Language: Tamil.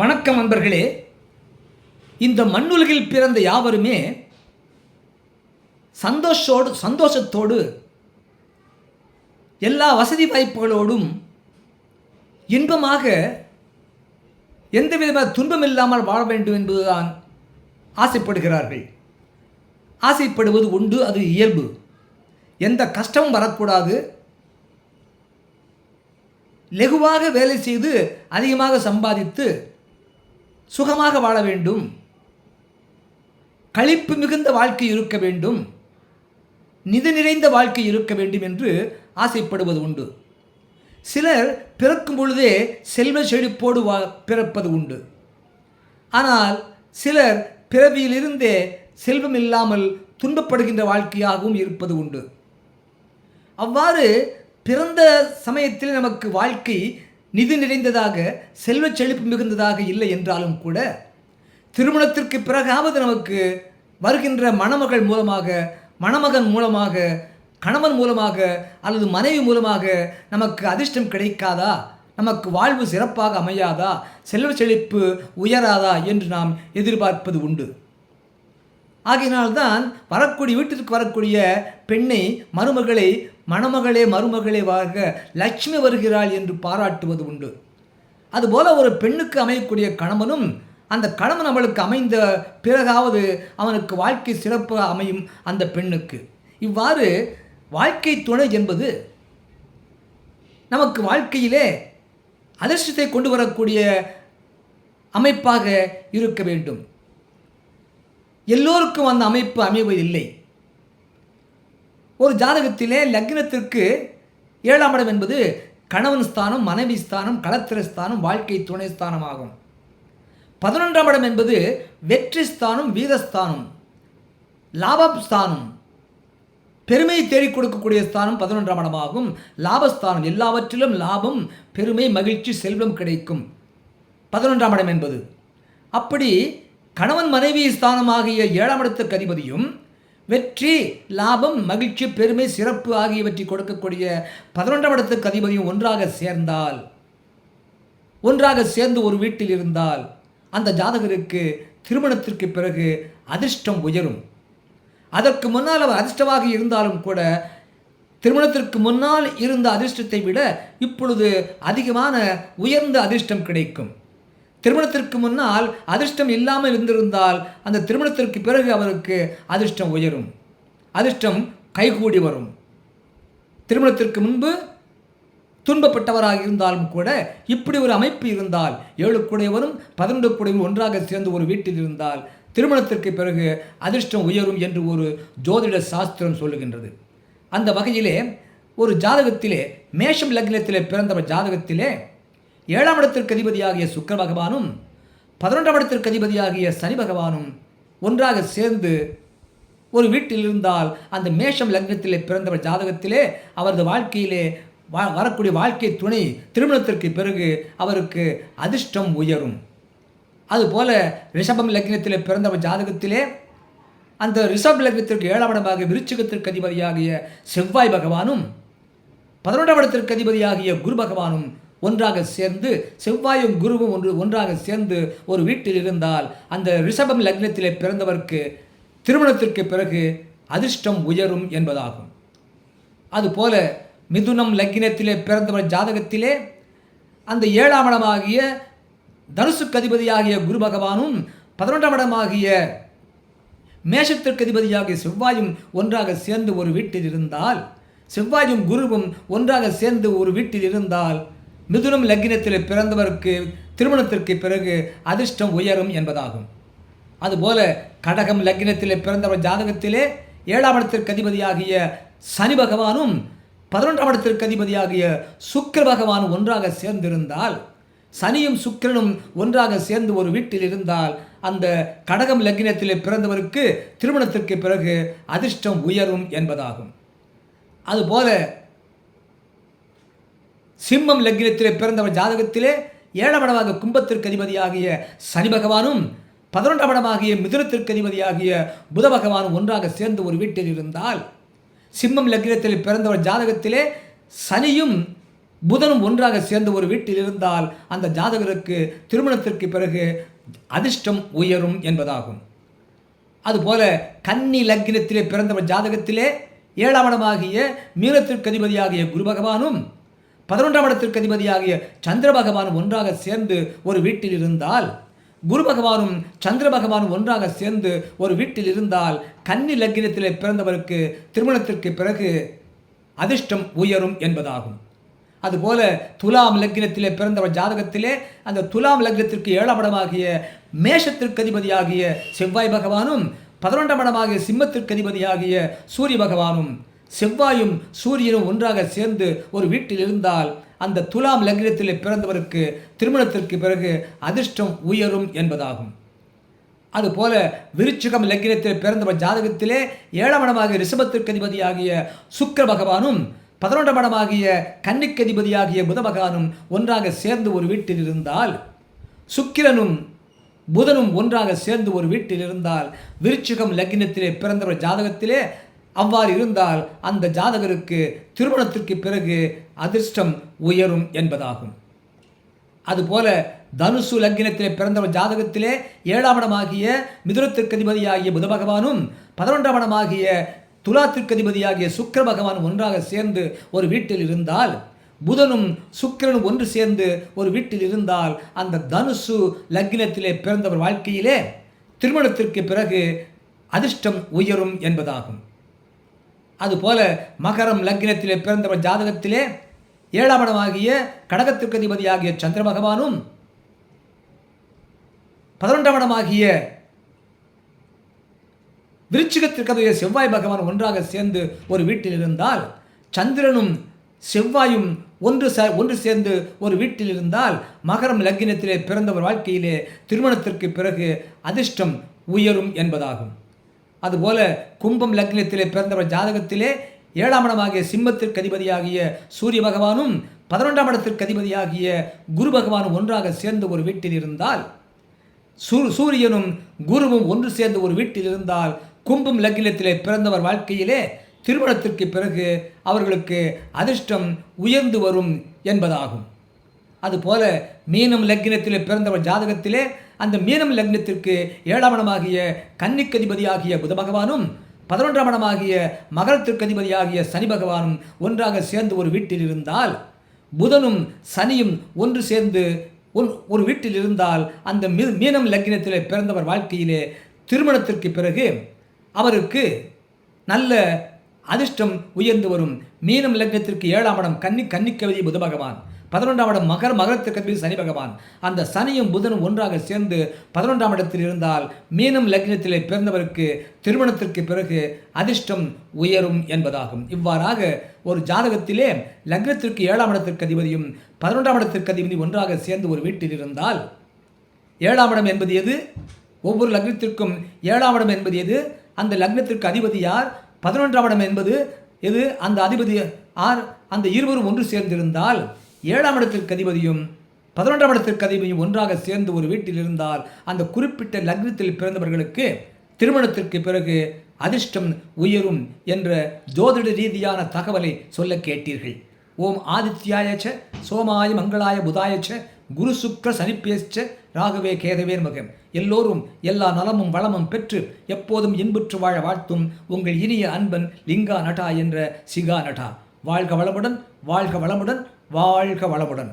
வணக்கம் நண்பர்களே. இந்த மண்ணுலகில் பிறந்த யாவருமே சந்தோஷோடு சந்தோஷத்தோடு எல்லா வசதி வாய்ப்புகளோடும் இன்பமாக எந்த விதமான துன்பம் இல்லாமல் வாழ வேண்டும் என்பதுதான் ஆசைப்படுகிறார்கள். ஆசைப்படுவது உண்டு அது இயல்பு. எந்த கஷ்டமும் வரக்கூடாது. லெகுவாக வேலை செய்து அதிகமாக சம்பாதித்து சுகமாக வாழ வேண்டும். களிப்பு மிகுந்த வாழ்க்கை இருக்க வேண்டும். நிதி நிறைந்த வாழ்க்கை இருக்க வேண்டும் என்று ஆசைப்படுவது உண்டு. சிலர் பிறக்கும் பொழுதே செல்வ செழிப்போடு வா பிறப்பது உண்டு. ஆனால் சிலர் பிறவியிலிருந்தே செல்வம் இல்லாமல் துன்பப்படுகின்ற வாழ்க்கையாகவும் இருப்பது உண்டு. அவ்வாறு பிறந்த சமயத்தில் நமக்கு வாழ்க்கை நிதி நிறைந்ததாக செல்வ செழிப்பு மிகுந்ததாக இல்லை என்றாலும் கூட திருமணத்திற்கு பிறகாவது நமக்கு வருகின்ற மணமகள் மூலமாக மணமகன் மூலமாக கணவன் மூலமாக அல்லது மனைவி மூலமாக நமக்கு அதிர்ஷ்டம் கிடைக்காதா? நமக்கு வாழ்வு சிறப்பாக அமையாதா? செல்வ செழிப்பு உயராதா? என்று நாம் எதிர்பார்ப்பது உண்டு. ஆகையினால்தான் வரக்கூடிய வீட்டிற்கு வரக்கூடிய பெண்ணை மருமகளை மணமகளே மருமகளே வாக லட்சுமி வருகிறாள் என்று பாராட்டுவது உண்டு. அதுபோல ஒரு பெண்ணுக்கு அமையக்கூடிய கணவனும் அந்த கணவன் அவளுக்கு அமைந்த பிறகாவது அவனுக்கு வாழ்க்கை சிறப்பாக அமையும் அந்த பெண்ணுக்கு. இவ்வாறு வாழ்க்கை துணை என்பது நமக்கு வாழ்க்கையிலே அதிர்ஷ்டத்தை கொண்டு வரக்கூடிய அமைப்பாக இருக்க வேண்டும். எல்லோருக்கும் அந்த அமைப்பு அமைவதில்லை ஒரு ஜாதகத்திலே லக்னத்திற்கு ஏழாம் இடம் என்பது கணவன் ஸ்தானம் மனைவி ஸ்தானம் களத்திர ஸ்தானம் வாழ்க்கை துணை ஸ்தானமாகும். பதினொன்றாம் இடம் என்பது வெற்றி ஸ்தானம் வீரஸ்தானம் லாபஸ்தானம் பெருமையை தேடிக் கொடுக்கக்கூடிய ஸ்தானம் பதினொன்றாம் இடமாகும். லாபஸ்தானம் எல்லாவற்றிலும் லாபம் பெருமை மகிழ்ச்சி செல்வம் கிடைக்கும். பதினொன்றாம் இடம் என்பது. அப்படி கணவன் மனைவி ஸ்தானமாகிய ஏழாம் இடத்துக்கு அதிபதியும் வெற்றி லாபம் மகிழ்ச்சி பெருமை சிறப்பு ஆகியவற்றை கொடுக்கக்கூடிய பதினொன்றாம் இடத்துக்கு அதிபதியும் ஒன்றாக சேர்ந்தால் ஒன்றாக சேர்ந்து ஒரு வீட்டில் இருந்தால் அந்த ஜாதகருக்கு திருமணத்திற்கு பிறகு அதிர்ஷ்டம் உயரும். அதற்கு முன்னால் அவர் அதிர்ஷ்டமாக இருந்தாலும் கூட திருமணத்திற்கு முன்னால் இருந்த அதிர்ஷ்டத்தை விட இப்பொழுது அதிகமான உயர்ந்த அதிர்ஷ்டம் கிடைக்கும். திருமணத்திற்கு முன்னால் அதிர்ஷ்டம் இல்லாமல் இருந்திருந்தால் அந்த திருமணத்திற்கு பிறகு அவருக்கு அதிர்ஷ்டம் உயரும். அதிர்ஷ்டம் கைகூடி வரும். திருமணத்திற்கு முன்பு துன்பப்பட்டவராக இருந்தாலும் கூட இப்படி ஒரு அமைப்பு இருந்தால் ஏழு கூடையவரும் பதினொன்று கூடையும் ஒன்றாக சேர்ந்து ஒரு வீட்டில் இருந்தால் திருமணத்திற்கு பிறகு அதிர்ஷ்டம் உயரும் என்று ஒரு ஜோதிட சாஸ்திரம் சொல்லுகின்றது. அந்த வகையிலே ஒரு ஜாதகத்திலே மேஷம் லக்னத்திலே பிறந்தவர் ஜாதகத்திலே ஏழாம் இடத்திற்கு அதிபதியாகிய சுக்கர பகவானும் பதினொன்றாம் இடத்திற்கு அதிபதியாகிய சனி பகவானும் ஒன்றாக சேர்ந்து ஒரு வீட்டில் இருந்தால் அந்த மேஷம் லக்னத்திலே பிறந்தவர் ஜாதகத்திலே அவரது வாழ்க்கையிலே வா வரக்கூடிய வாழ்க்கை துணை திருமணத்திற்கு பிறகு அவருக்கு அதிர்ஷ்டம் உயரும். அதுபோல ரிஷபம் லக்னத்திலே பிறந்தவர் ஜாதகத்திலே அந்த ரிஷப் லக்னத்திற்கு ஏழாம் இடமாக விருச்சிகத்திற்கு அதிபதியாகிய செவ்வாய் பகவானும் பதினொன்றாம் இடத்திற்கு அதிபதியாகிய குரு பகவானும் ஒன்றாக சேர்ந்து செவ்வாயும் குருவும் ஒன்று ஒன்றாக சேர்ந்து ஒரு வீட்டில் இருந்தால் அந்த ரிஷபம் லக்னத்திலே பிறந்தவருக்கு திருமணத்திற்கு பிறகு அதிர்ஷ்டம் உயரும் என்பதாகும். அதுபோல மிதுனம் லக்னத்திலே பிறந்தவர் ஜாதகத்திலே அந்த ஏழாம் இடமாகிய தனுசுக்கு அதிபதியாகிய குரு பகவானும் பதினொன்றாம் இடமாகிய மேஷத்திற்கு அதிபதியாகிய செவ்வாயும் ஒன்றாக சேர்ந்து ஒரு வீட்டில் இருந்தால் செவ்வாயும் குருவும் ஒன்றாக சேர்ந்து ஒரு வீட்டில் இருந்தால் மிதுனம் லக்னத்தில் பிறந்தவருக்கு திருமணத்திற்கு பிறகு அதிர்ஷ்டம் உயரும் என்பதாகும். அதுபோல கடகம் லக்னத்தில் பிறந்தவர் ஜாதகத்திலே ஏழாம் இடத்திற்கு அதிபதியாகிய சனி பகவானும் பதினொன்றாம் இடத்திற்கு அதிபதியாகிய சுக்கர பகவானும் ஒன்றாக சேர்ந்திருந்தால் சனியும் சுக்கிரனும் ஒன்றாக சேர்ந்து ஒரு வீட்டில் இருந்தால் அந்த கடகம் லக்னத்திலே பிறந்தவருக்கு திருமணத்திற்கு பிறகு அதிர்ஷ்டம் உயரும் என்பதாகும். அதுபோல சிம்மம் லக்னத்திலே பிறந்தவர் ஜாதகத்திலே ஏழாம் கும்பத்திற்கு அதிபதியாகிய சனி பகவானும் பதினொன்றாம் இடமாகிய மிதுனத்திற்கு அதிபதியாகிய புத பகவானும் ஒன்றாக சேர்ந்து ஒரு வீட்டில் இருந்தால் சிம்மம் லக்னத்தில் பிறந்தவர் ஜாதகத்திலே சனியும் புதனும் ஒன்றாக சேர்ந்து ஒரு வீட்டில் இருந்தால் அந்த ஜாதகருக்கு திருமணத்திற்கு பிறகு அதிர்ஷ்டம் உயரும் என்பதாகும். அதுபோல கன்னி லக்னத்திலே பிறந்தவர் ஜாதகத்திலே ஏழாம் இடமாகிய மீனத்திற்கு அதிபதியாகிய குரு பகவானும் பதினொன்றாம் இடத்திற்கு அதிபதியாகிய சந்திர பகவான் ஒன்றாக சேர்ந்து ஒரு வீட்டில் இருந்தால் குரு பகவானும் சந்திர பகவானும் ஒன்றாக சேர்ந்து ஒரு வீட்டில் இருந்தால் கன்னி லக்னத்திலே பிறந்தவருக்கு திருமணத்திற்கு பிறகு அதிர்ஷ்டம் உயரும் என்பதாகும். அதுபோல துலாம் லக்னத்திலே பிறந்தவர் ஜாதகத்திலே அந்த துலாம் லக்னத்திற்கு ஏழாம் இடமாகிய மேஷத்திற்கு அதிபதியாகிய செவ்வாய் பகவானும் பதினொன்றாம் இடமாகிய சிம்மத்திற்கு அதிபதியாகிய சூரிய பகவானும் செவ்வாயும் சூரியனும் ஒன்றாக சேர்ந்து ஒரு வீட்டில் இருந்தால் அந்த துலாம் லக்னத்தில் பிறந்தவருக்கு திருமணத்திற்கு பிறகு அதிர்ஷ்டம் உயரும் என்பதாகும். அதுபோல விருச்சிகம் லக்னத்தில் பிறந்தவர் ஜாதகத்திலே ஏழாம் இடமாகிய ரிஷபத்திற்கு அதிபதியாகிய சுக்கிர பகவானும் பதினொன்றாம் இடமாகிய கன்னிக்கு அதிபதியாகிய புத பகவானும் ஒன்றாக சேர்ந்து ஒரு வீட்டில் இருந்தால் சுக்கிரனும் புதனும் ஒன்றாக சேர்ந்து ஒரு வீட்டில் இருந்தால் விருச்சிகம் லக்னத்திலே பிறந்தவர் ஜாதகத்திலே அவ்வாறு இருந்தால் அந்த ஜாதகருக்கு திருமணத்திற்கு பிறகு அதிர்ஷ்டம் உயரும் என்பதாகும். அதுபோல தனுசு லக்னத்திலே பிறந்தவர் ஜாதகத்திலே ஏழாம் இடமாகிய மிதுரத்திற்கு அதிபதியாகிய புத பகவானும் பதினொன்றாம் இடமாகிய துலாத்திற்கு அதிபதியாகிய சுக்கர பகவான் ஒன்றாக சேர்ந்து ஒரு வீட்டில் இருந்தால் புதனும் சுக்கிரனும் ஒன்று சேர்ந்து ஒரு வீட்டில் இருந்தால் அந்த தனுசு லக்னத்திலே பிறந்தவர் வாழ்க்கையிலே திருமணத்திற்கு பிறகு அதிர்ஷ்டம் உயரும் என்பதாகும். அதுபோல மகரம் லக்னத்திலே பிறந்தவர் ஜாதகத்திலே ஏழாம் இடமாகிய கடகத்திற்கு அதிபதியாகிய சந்திர பகவானும் பதினொன்றாம் இடமாகிய விருச்சிகத்திற்கு செவ்வாய் பகவான் ஒன்றாக சேர்ந்து ஒரு வீட்டில் இருந்தால் சந்திரனும் செவ்வாயும் ஒன்று ச ஒன்று சேர்ந்து ஒரு வீட்டில் இருந்தால் மகரம் லக்னத்திலே பிறந்தவர் வாழ்க்கையிலே திருமணத்திற்கு பிறகு அதிர்ஷ்டம் உயரும் என்பதாகும். அதுபோல கும்பம் லக்னத்திலே பிறந்தவர் ஜாதகத்திலே ஏழாம் இடமாகிய சிம்மத்திற்கு அதிபதியாகிய சூரிய பகவானும் பதினொன்றாம் இடத்திற்கு அதிபதியாகிய குரு பகவானும் ஒன்றாக சேர்ந்து ஒரு வீட்டில் இருந்தால் சூ சூரியனும் குருவும் ஒன்று சேர்ந்து ஒரு வீட்டில் இருந்தால் கும்பம் லக்னத்திலே பிறந்தவர் வாழ்க்கையிலே திருமணத்திற்கு பிறகு அவர்களுக்கு அதிர்ஷ்டம் உயர்ந்து வரும் என்பதாகும். அதுபோல மீனம் லக்னத்திலே பிறந்தவர் ஜாதகத்திலே அந்த மீனம் லக்னத்திற்கு ஏழாம் இடமாகிய கன்னிக்கதிபதியாகிய புத பகவானும் பதினொன்றாம் இடமாகிய மகரத்திற்கதிபதியாகிய சனி பகவானும் ஒன்றாக சேர்ந்து ஒரு வீட்டில் இருந்தால் புதனும் சனியும் ஒன்று சேர்ந்து ஒரு ஒரு வீட்டில் இருந்தால் அந்த மீனம் லக்னத்தில் பிறந்தவர் வாழ்க்கையிலே திருமணத்திற்கு பிறகு அவருக்கு நல்ல அதிர்ஷ்டம் உயர்ந்து வரும். மீனம் லக்னத்திற்கு ஏழாம் இடம் கன்னி கன்னிக்கவதி புத பகவான். பதினொன்றாம் இடம் மகர மகரத்திற்கு அதிபதி சனி பகவான். அந்த சனியும் புதனும் ஒன்றாக சேர்ந்து பதினொன்றாம் இடத்தில் இருந்தால் மீனம் லக்னத்திலே பிறந்தவருக்கு திருமணத்திற்கு பிறகு அதிர்ஷ்டம் உயரும் என்பதாகும். இவ்வாறாக ஒரு ஜாதகத்திலே லக்னத்திற்கு ஏழாம் இடத்திற்கு அதிபதியும் பதினொன்றாம் இடத்திற்கு அதிபதி ஒன்றாக சேர்ந்து ஒரு வீட்டில் இருந்தால் ஏழாம் இடம் என்பது எது? ஒவ்வொரு லக்னத்திற்கும் ஏழாம் இடம் என்பது எது? அந்த லக்னத்திற்கு அதிபதி யார்? பதினொன்றாம் இடம் என்பது எது? அந்த அதிபதி ஆர் அந்த இருவரும் ஒன்று சேர்ந்திருந்தால் ஏழாம் இடத்திற்கு அதிபதியும் பதினொன்றாம் இடத்திற்கு அதிபதியும் ஒன்றாக சேர்ந்து ஒரு வீட்டில் இருந்தால் அந்த குறிப்பிட்ட லக்னத்தில் பிறந்தவர்களுக்கு திருமணத்திற்கு பிறகு அதிர்ஷ்டம் உயரும் என்ற ஜோதிட ரீதியான தகவலை சொல்ல கேட்டீர்கள். ஓம் ஆதித்யாயச்ச சோமாய மங்களாய புதாயச்ச குரு சுக்ர சனிப்பேச்ச ராகவே கேதவே மகம் எல்லோரும் எல்லா நலமும் வளமும் பெற்று எப்போதும் இன்புற்று வாழ வாழ்த்தும் உங்கள் இனிய அன்பன் லிங்கா நட்டா என்ற சிகா நட்டா. வாழ்க வளமுடன் வாழ்க வளமுடன் வாழ்க வளமுடன்.